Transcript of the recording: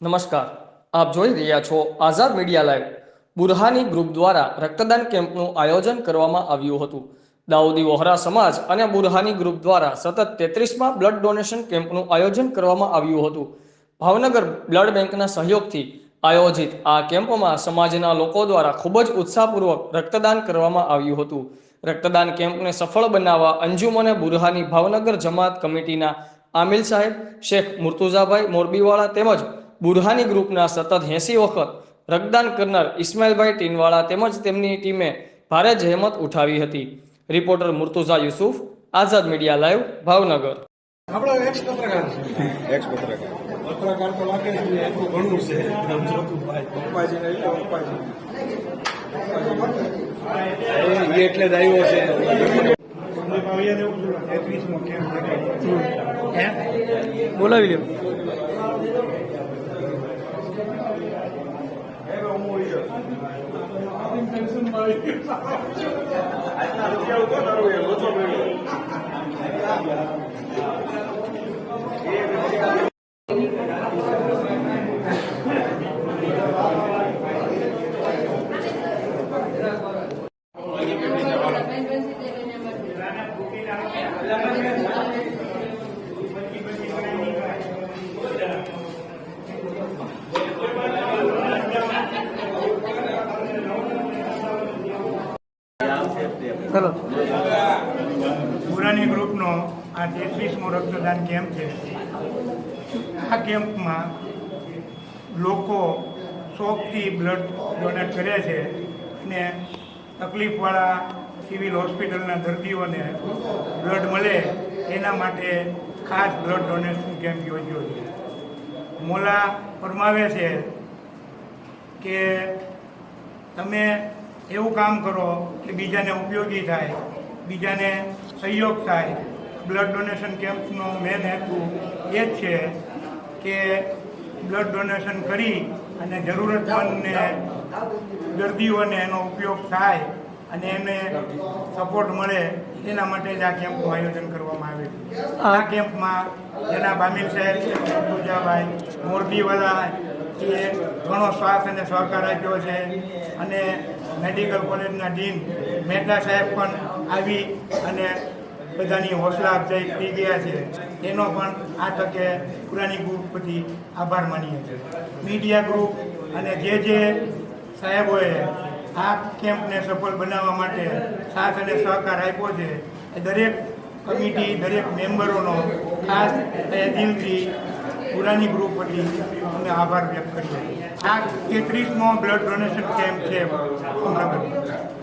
નમસ્કાર. આપ જોઈ રહ્યા છો Azad media live. Burhani group દ્વારા રક્તદાન કેમ્પનું આયોજન કરવામાં આવ્યું હતું. દાઉદી વોહરા સમાજ અને બુરહાની ગ્રુપ દ્વારા સતત તેત્રીસમાં બ્લડ ડોનેશન કેમ્પનું આયોજન કરવામાં આવ્યું હતું. ભાવનગર બ્લડ બેંકના સહયોગથી આયોજિત આ કેમ્પમાં સમાજના લોકો દ્વારા ખૂબ જ ઉત્સાહપૂર્વક રક્તદાન કરવામાં આવ્યું હતું. રક્તદાન કેમ્પને સફળ બનાવવા અંજુમને બુરહાની ભાવનગર જમાત કમિટીના આમિલ સાહેબ, શેખ મુર્તુઝાભાઈ મોરબીવાળા તેમજ બુરહાની ગ્રુપના સતત એંસી વખત રક્તદાન કરનાર ઇસ્માઇલભાઈ ટીનવાળા તેમજ તેમની ટીમે ભારે જહેમત ઉઠાવી હતી. Reporter Murtuza Yusuf Azad media live Bhavnagar. આપણો એક્સ પત્રકાર છે. એક્સ પત્રકાર. પત્રકાર તો લાગે છે એટલું ઘણું છે. આમ જોતું ભાઈ. પપ્પાજીને એટલે પપ્પાજી એટલે જ આવ્યો છે. બોલાવી Gracias. ચલો. પુરાની ગ્રુપનો આ તેત્રીસમો રક્તદાન કેમ્પ છે. આ કેમ્પમાં લોકો શોખથી બ્લડ ડોનેટ કરે છે અને તકલીફવાળા સિવિલ હોસ્પિટલના દર્દીઓને બ્લડ મળે એના માટે ખાસ બ્લડ ડોનેશન કેમ્પ યોજ્યો છે. મોલા ફરમાવે છે કે તમે એવું કામ કરો કે બીજાને ઉપયોગી થાય, બીજાને સહયોગ થાય. બ્લડ ડોનેશન કેમ્પનો મેન હેતુ એ જ છે કે બ્લડ ડોનેશન કરી અને જરૂરતમંદને દર્દીઓને એનો ઉપયોગ થાય અને એને સપોર્ટ મળે, એના માટે જ આ કેમ્પનું આયોજન કરવામાં આવે આ કેમ્પમાં જેના બામિલ સાહેબ પૂજાભાઈ મોરબીવાળા એ ઘણો સાથ અને સહકાર આપ્યો છે અને મેડિકલ કોલેજના ડીન મહેતા સાહેબ પણ આવી અને બધાની હોસલા અફજાઈ થઈ ગયા છે. એનો પણ આ તકે પુરાની ગ્રુપ પરથી આભાર માનીએ છીએ. મીડિયા ગ્રુપ અને જે જે સાહેબોએ આ કેમ્પને સફળ બનાવવા માટે સાથ અને સહકાર આપ્યો છે, એ દરેક કમિટી, દરેક મેમ્બરોનો ખાસ દિલથી પુરાની ગ્રુપ હતી. અમને આભાર વ્યક્ત કરીએ. આ તેત્રીસમો બ્લડ ડોનેશન કેમ્પ છે અમરાવતી